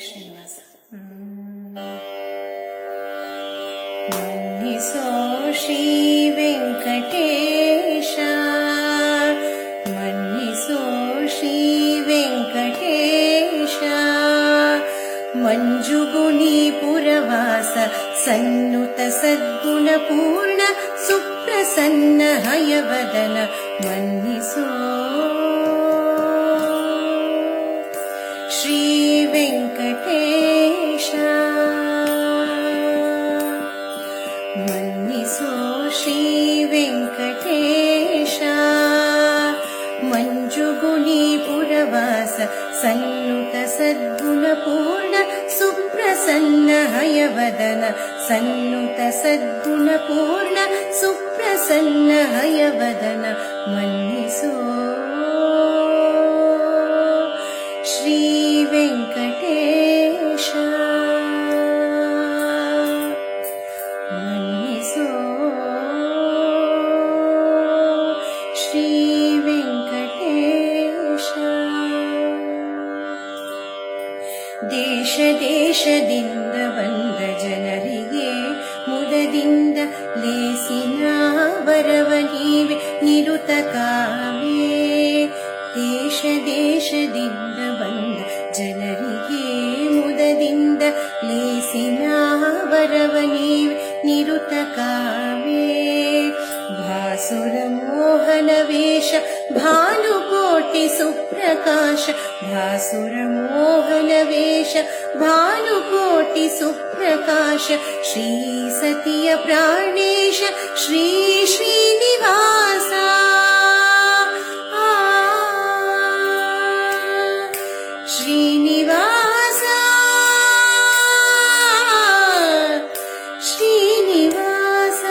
ो श्रीवेङ्कटेशा मञ्जुगुलीपुरवास सन्नत सद्गुणपूर्ण सुप्रसन्न हयवदन मन्निसो श्री मन्निसो श्रीवेङ्कटेश। मञ्जुगुणीपुरवास सन्नुत सद्गुणपूर्ण सुप्रसन्न हयवदन। सन्नुत सद्गुणपूर्ण सुप्रसन्न हयवदन। मन्निसो ದೇಶ ದೇಶದಿಂದ ಬಂದ ಜನರಿಗೆ ಮುದದಿಂದ ಲೇಸಿನ ವರವ ನೀವೆ ನಿರುತ ಕಾವೇ ದೇಶ ದೇಶದಿಂದ ಬಂದ ಜನರಿಗೆ ಮುದದಿಂದ ಲೇಸಿನ ವರವ ನೀವೆ ನಿರುತ ಕಾವೇ ಭಾಸುರ ಮೋಹನ ವೇಷ श भानुकोटि सुप्रकाश श्री सतीय प्राणेश श्री श्रीनिवास। श्रीनिवास। श्रीनिवास।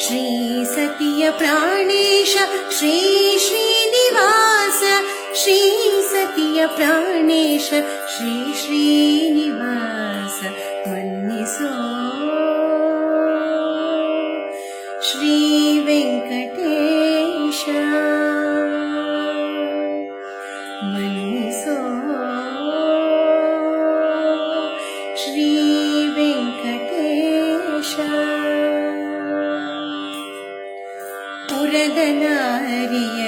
श्री सतीय प्राणेश श्री श्री श्री सतीय प्राणेश श्री श्रीनिवास मन्यसो श्रीवेङ्कटेश मन्निसो। श्रीवेङ्कटेश पुरदनर्य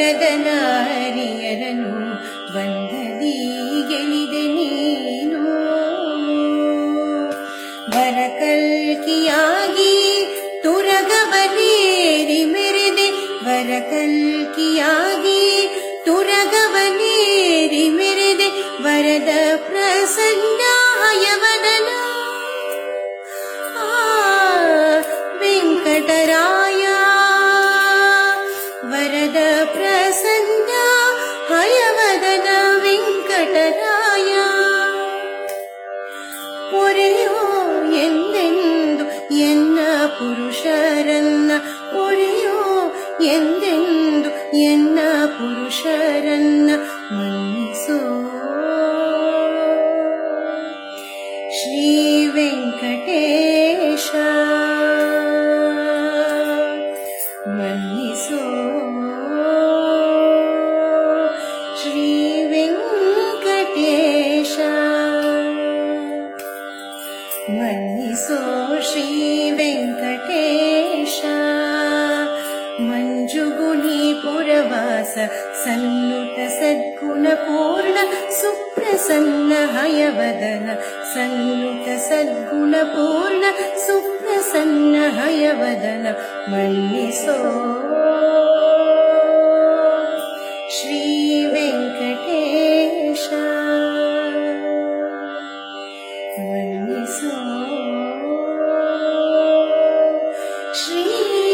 ವರದನಾರಿಯರನು ಬಂದದಿ ಗೆಲಿದೆ ನೀನು. ಬರಕಲ್ಕಿಯಾಗಿ ತುರಗವನೇರಿ ಮೆರೆದೆ ಬರಕಲ್ಕಿಯಾಗಿ श्रीवेङ्कटेशा मनिषो श्रीवेङ्कटेशा। मञ्जुगुणीपुरवास संलुट सद्गुणपूर्ण सुप्रसन्न हय वदन सल्लुट वदन मन्निसो। श्रीवेङ्कटेश। मन्निसो। श्री